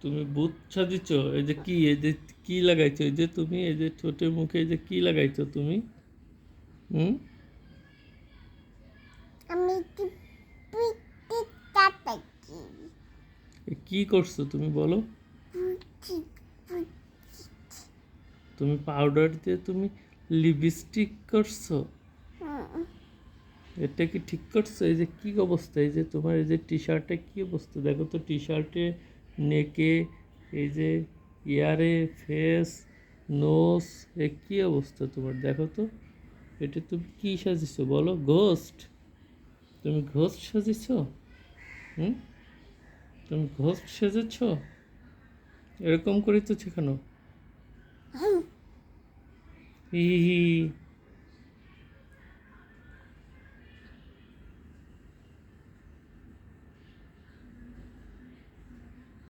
তুমি বুথ সাজিছ এই যে কি এই যে কি লাগাইছো? এই যে তুমি এই যে ছোটের মুখে এই যে কি লাগাইছো তুমি? হুম? আমি কি করছ তুমি বলো? তুমি পাউডার দিয়ে তুমি লিপস্টিক করছ? এটা কি ঠিক করছ? এই যে কি অবস্থা? এই যে তোমার এই যে টি শার্টে কি অবস্থা? দেখো তো টি শার্টে নেকে এই যে ইয়ারে ফেস নোস এ কি অবস্থা তোমার? দেখো তো। এটা তুমি কি সাজিছো বলো? ঘোস্ট তুমি ঘোস্ট সাজিছ হুম? তুমি ঘোস্ট সেজেছ? এরকম করেছ কেন হি হি।